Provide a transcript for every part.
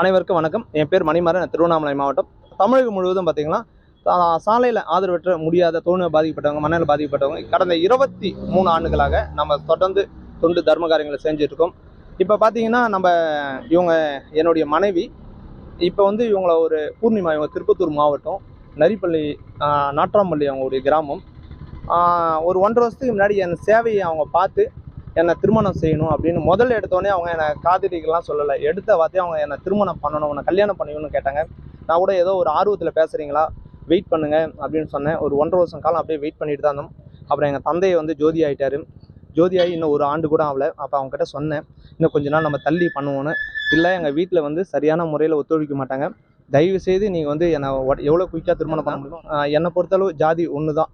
அனைவருக்கும் வணக்கம். என் பேர் மணிமாறன். திருவண்ணாமலை மாவட்டம். தமிழகம் முழுவதும் பார்த்தீங்கன்னா சாலையில் ஆதரவற்ற முடியாத தோணு பாதிக்கப்பட்டவங்க மணல் பாதிக்கப்பட்டவங்க கடந்த இருபத்தி மூணு ஆண்டுகளாக நம்ம தொடர்ந்து தொண்டு தர்ம காரியங்களை செஞ்சுட்ருக்கோம். இப்போ பார்த்தீங்கன்னா நம்ம இவங்க என்னுடைய மனைவி இப்போ வந்து இவங்கள ஒரு பூர்ணிமா இவங்க திருப்பத்தூர் மாவட்டம் நரிப்பள்ளி நாற்றாம்பள்ளி அவங்களுடைய கிராமம். ஒரு ஒன்றரை வருஷத்துக்கு முன்னாடி என் சேவையை அவங்க பார்த்து என்னை திருமணம் செய்யணும் அப்படின்னு முதல்ல எடுத்தோடனே அவங்க என்னை காதலிக்கலாம் சொல்லலை. எடுத்த வார்த்தையும் அவங்க என்னை திருமணம் பண்ணணும் உன்னை கல்யாணம் பண்ணணும்னு கேட்டாங்க. நான் கூட ஏதோ ஒரு ஆர்வத்தில் பேசுகிறீங்களா வெயிட் பண்ணுங்க அப்படின்னு சொன்னேன். ஒரு ஒன்றரை வருஷம் காலம் அப்படியே வெயிட் பண்ணிட்டு தான் இருந்தோம். அப்புறம் எங்கள் தந்தையை வந்து ஜோதி ஆகிட்டாரு ஜோதி ஆகி இன்னும் ஒரு ஆண்டு கூட ஆகலை. அப்போ அவங்ககிட்ட சொன்னேன் இன்னும் கொஞ்ச நாள் நம்ம தள்ளி பண்ணுவோன்னு இல்லை எங்கள் வீட்டில் வந்து சரியான முறையில் ஒத்துழைக்க மாட்டாங்க. தயவு செய்து நீங்கள் வந்து என்னை எவ்வளோ குயிக்காக திருமணம் பண்ண முடியும் என்னை பொறுத்தளவு ஜாதி ஒன்று தான்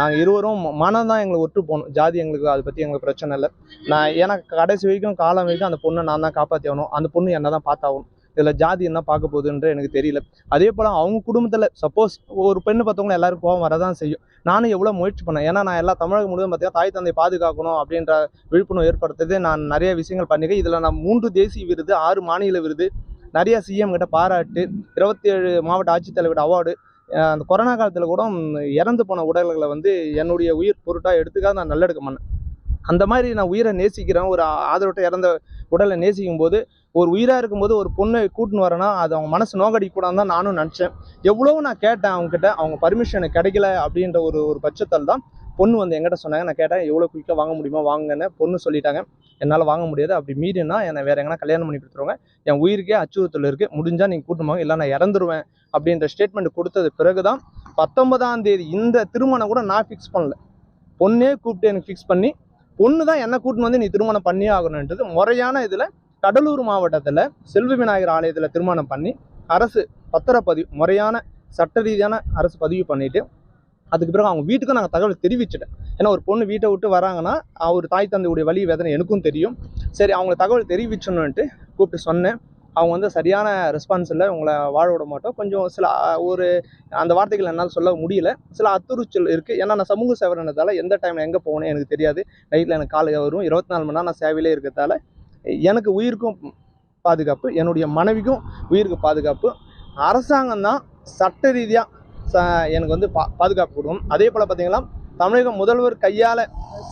நாங்கள் இருவரும் மனம் தான் எங்களை ஒற்று போகணும். ஜாதி எங்களுக்கு அதை பற்றி எங்களுக்கு பிரச்சனை இல்லை. நான் ஏன்னா கடைசி வரைக்கும் காலம் வரைக்கும் அந்த பொண்ணை நான் தான் காப்பாற்றி ஆகணும். அந்த பொண்ணு என்ன தான் பார்த்தாகணும். இதில் ஜாதி என்ன பார்க்க போகுதுன்ற எனக்கு தெரியல. அதே போல் அவங்க குடும்பத்தில் சப்போஸ் ஒரு பெண்ணு பார்த்தவங்கள எல்லாரும் கோவம் வரதான் செய்யும். நானும் எவ்வளோ முயற்சி பண்ணேன். ஏன்னா நான் எல்லா தமிழகம் முழுவதும் பார்த்தீங்கன்னா தாய் தந்தை பாதுகாக்கணும் அப்படின்ற விழிப்புணர்வு ஏற்படுத்துறது நான் நிறைய விஷயங்கள் பண்ணியிருக்கேன் இதில் நான் மூன்று தேசிய விருது ஆறு மாநில விருது நிறைய சிஎம் கிட்ட பாராட்டு இருபத்தி ஏழு மாவட்ட ஆட்சித்தலைவர் அவார்டு அந்த கொரோனா காலத்தில் கூட இறந்து போன உடல்களை வந்து என்னுடைய உயிர் பொருட்டாக எடுத்துக்காக நான் நல்லெடுக்க மாட்டேன். அந்த மாதிரி நான் உயிரை நேசிக்கிறேன். ஒரு ஆதரவட்ட இறந்த உடலை நேசிக்கும் போது ஒரு உயிராக இருக்கும்போது ஒரு பொண்ணை கூட்டின்னு வரேன்னா அது அவங்க மனசு நோக்கடிக்கூடாதுன்னு தான் நானும் நினச்சேன். எவ்வளோ நான் கேட்டேன் அவங்ககிட்ட. அவங்க பர்மிஷன் கிடைக்கல அப்படின்ற ஒரு ஒரு பட்சத்தால் தான் பொண்ணு வந்து எங்கிட்ட சொன்னாங்க. நான் கேட்டேன் எவ்வளோ குயிக்காக வாங்க முடியுமா? வாங்கன்னு பொண்ணு சொல்லிட்டாங்க. என்னால் வாங்க முடியாது. அப்படி மீறினா என்னை வேறு எங்கன்னா கல்யாணம் பண்ணி கொடுத்துருவாங்க. என் உயிருக்கே அச்சுறுத்தல் இருக்குது முடிஞ்சால் நீங்கள் கூட்டணும் வாங்க இல்லை நான் இறந்துருவேன். அப்படின்ற ஸ்டேட்மெண்ட் கொடுத்தது பிறகு தான் பத்தொன்பதாம் தேதி இந்த திருமணம் கூட நான் ஃபிக்ஸ் பண்ணல. பொண்ணே கூப்பிட்டு எனக்கு ஃபிக்ஸ் பண்ணி பொண்ணு தான் என்ன கூட்டின்னு வந்து நீ திருமணம் பண்ணியே ஆகணுன்றது முறையான இதில் கடலூர் மாவட்டத்தில் செல்வ விநாயகர் ஆலயத்தில் திருமணம் பண்ணி அரசு பத்திரப்பதிவு முறையான சட்ட ரீதியான அரசு பதிவு பண்ணிவிட்டு அதுக்கு பிறகு அவங்க வீட்டுக்கும் நாங்கள் தகவல் தெரிவிச்சிட்டேன். ஏன்னா ஒரு பொண்ணு வீட்டை விட்டு வராங்கன்னா அவர் தாய் தந்தையுடைய வழி வேதனை எனக்கும் தெரியும். சரி அவங்க தகவல் தெரிவிச்சணுன்ட்டு கூப்பிட்டு சொன்னேன். அவங்க வந்து சரியான ரெஸ்பான்ஸ் இல்லை. உங்களை வாழ விட மாட்டோம். கொஞ்சம் சில ஒரு அந்த வார்த்தைகள் என்னால் சொல்ல முடியல. சில அத்துறுச்சல் இருக்குது ஏன்னா நான் சமூக சேவரனதால் எந்த டைமில் எங்கே போகணும் எனக்கு தெரியாது. நைட்டில் எனக்கு காலையில் வரும். இருபத்தி நாலு மணி நேரம் நான் சேவையிலே இருக்கிறதால எனக்கு உயிருக்கும் பாதுகாப்பு என்னுடைய மனைவிக்கும் உயிருக்கு பாதுகாப்பு. அரசாங்கம் தான் சட்ட ரீதியாக எனக்கு வந்து பா பாதுகாப்பு கொடுக்கும். அதே போல் பார்த்தீங்கன்னா தமிழக முதல்வர் கையால்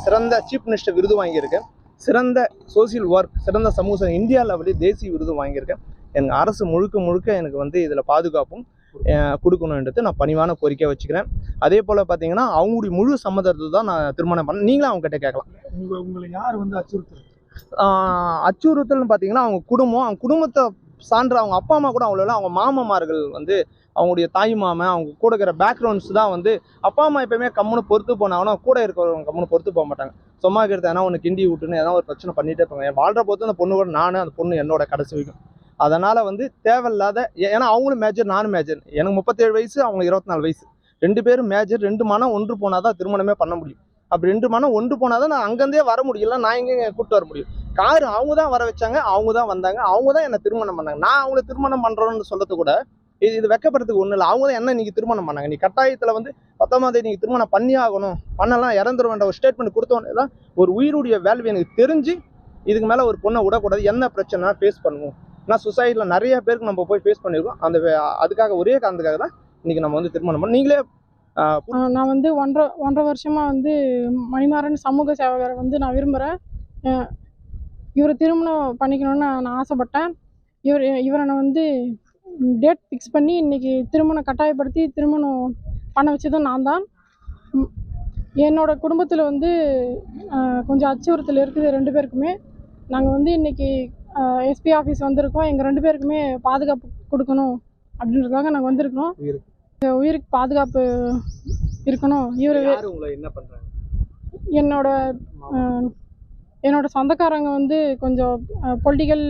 சிறந்த சீஃப் மினிஸ்டர் விருது வாங்கியிருக்கேன் சிறந்த சோசியல் ஒர்க் சிறந்த சமூக இந்தியா லெவலில் தேசிய விருது வாங்கியிருக்கேன் எனக்கு அரசு முழுக்க முழுக்க எனக்கு வந்து இதில் பாதுகாப்பும் கொடுக்கணுன்றது நான் பணிவான கோரிக்கை வச்சுக்கிறேன். அதே போல் பார்த்தீங்கன்னா அவங்களுடைய முழு சம்மதத்தை தான் நான் திருமணம் பண்ணேன் நீங்களும் அவங்க கிட்ட கேட்கலாம். உங்க உங்களை யார் வந்து அச்சுறுத்துறது? ஆஹ் அச்சுறுத்தல்னு பார்த்தீங்கன்னா அவங்க குடும்பம் அவங்க குடும்பத்தை சான்ற அவங்க அப்பா அம்மா கூட அவ்வளோ அவங்க மாமமார்கள் வந்து அவங்களுடைய தாய் மாமன் அவங்க கூட இருக்கிற பேக்ரவுண்ட்ஸ் தான் வந்து அப்பா அம்மா எப்பயுமே கம்முன்னு பொறுத்து போனாங்கன்னா கூட இருக்கிறவங்க கம்முன்னு பொறுத்து போக மாட்டாங்க. சும்மா இருக்கிறத ஏன்னா ஒன்று கிண்டி விட்டுன்னு ஏதாவது ஒரு பிரச்சனை பண்ணிகிட்டே இருப்பாங்க என் வாழ்ற போது அந்த பொண்ணு கூட நானு அந்த பொண்ணு என்னோட கடைசி வரைக்கும். அதனால் வந்து தேவையில்லாத ஏ- ஏன்னா அவங்களும் மேஜர் நானும் மேஜர் எனக்கு முப்பத்தேழு வயசு அவங்க இருபத்தி நாலு வயசு. ரெண்டு பேரும் மேஜர் ரெண்டு மனம் ஒன்று போனால் தான் திருமணமே பண்ண முடியும். அப்படி ரெண்டு மனம் ஒன்று போனால் தான் நான் அங்கேருந்தே வர முடியல நான் எங்கே கூப்பிட்டு வர முடியும்? கார் அவங்க தான் வர வச்சாங்க அவங்க தான் வந்தாங்க அவங்க தான் என்னை திருமணம் பண்ணாங்க. நான் அவங்கள திருமணம் பண்ணுறோன்னு சொல்கிறது கூட இது இது வெக்கப்படுறதுக்கு ஒன்றும் இல்லை. அவங்க தான் என்ன நீங்கள் திருமணம் பண்ணாங்க? நீ கட்டாயத்தில் வந்து பத்தாம் தேதி நீங்கள் திருமணம் பண்ணி ஆகணும் பண்ணலாம் இறந்துருவேன்ற ஒரு ஸ்டேட்மெண்ட் கொடுத்தோன்னே தான் ஒரு உயிருடைய வேல்யூ எனக்கு தெரிஞ்சு இதுக்கு மேலே ஒரு பொண்ணை விடக்கூடாது. என்ன பிரச்சனை ஃபேஸ் பண்ணுவோம். ஆனால் சொசைட்டியில் நிறைய பேருக்கு நம்ம போய் ஃபேஸ் பண்ணியிருக்கோம். அந்த வே- அதுக்காக ஒரே காரணத்துக்காக தான் இன்னைக்கு நம்ம வந்து திருமணம் பண்ணோம். நீங்களே நான் வந்து ஒன்றரை ஒன்றரை வருஷமாக வந்து மணிமாறன் சமூக சேவகரை வந்து நான் விரும்புகிறேன் இவரை திருமணம் பண்ணிக்கணும்னு நான் ஆசைப்பட்டேன். இவர் இவரை நான் வந்து டேட் ஃபிக்ஸ் பண்ணி இன்னைக்கு திருமணம் கட்டாயப்படுத்தி திருமணம் பண்ண வச்சதும் நான் தான். ம், என்னோட குடும்பத்தில் வந்து கொஞ்சம் அச்சுறுத்தல் இருக்குது ரெண்டு பேருக்குமே. நாங்கள் வந்து இன்னைக்கு எஸ்பி ஆஃபீஸ் வந்திருக்கோம். எங்கள் ரெண்டு பேருக்குமே பாதுகாப்பு கொடுக்கணும் அப்படின்றதுக்காக நாங்கள் வந்திருக்கோம் உயிருக்கு. பாதுகாப்பு இருக்கணும். இவர் என்ன பண்ணுறாங்க என்னோட அஹ், என்னோட சொந்தக்காரங்க வந்து கொஞ்சம் பொலிட்டிக்கல்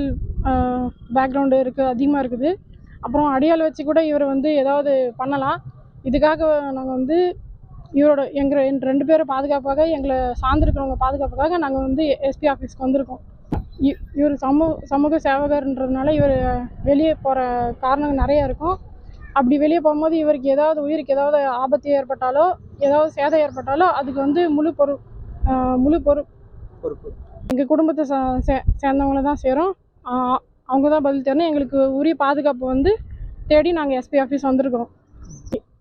பேக்ரவுண்டு இருக்குது அதிகமாக இருக்குது. அப்புறம் அடியாள் வச்சு கூட இவர் வந்து ஏதாவது பண்ணலாம். இதுக்காக நாங்கள் வந்து இவரோட எங்கள் என் ரெண்டு பேரும் பாதுகாப்பாக எங்களை சார்ந்திருக்கிறவங்க பாதுகாப்புக்காக நாங்கள் வந்து எஸ்பி ஆஃபீஸ்க்கு வந்திருக்கோம். இ- இவர் சமூக சமூக சேவகர்ன்றதுனால இவர் வெளியே போகிற காரணங்கள் நிறைய இருக்கும். அப்படி வெளியே போகும்போது இவருக்கு ஏதாவது உயிருக்கு ஏதாவது ஆபத்து ஏற்பட்டாலோ ஏதாவது சேதம் ஏற்பட்டாலோ அதுக்கு வந்து முழு பொறு முழு பொறு. பொறுப்பு. எங்கள் குடும்பத்தை சே சே சேர்ந்தவங்கள தான் சேரும். அவங்க தான் பதில் தரணும். எங்களுக்கு உரிய பாதுகாப்பு வந்து தேடி நாங்கள் எஸ்பி ஆஃபீஸ் வந்திருக்கிறோம்.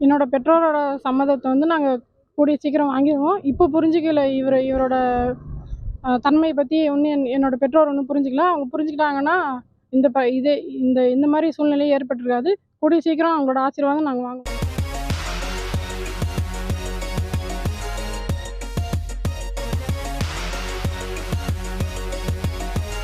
என்னோட பெற்றோரோட சம்மதத்தை வந்து நாங்கள் கூடிய சீக்கிரம் வாங்கிடுவோம். இப்போ புரிஞ்சுக்கல இவர் இவரோட தன்மையை பற்றி ஒன்றும் என் என்னோட பெற்றோர் ஒன்றும் புரிஞ்சுக்கல. அவங்க புரிஞ்சுக்கிட்டாங்கன்னா இந்த ப இது இந்த இந்த மாதிரி சூழ்நிலை ஏற்பட்டிருக்காது. கூடிய சீக்கிரம் அவங்களோட ஆசீர்வாதம் நாங்கள் வாங்குவோம்.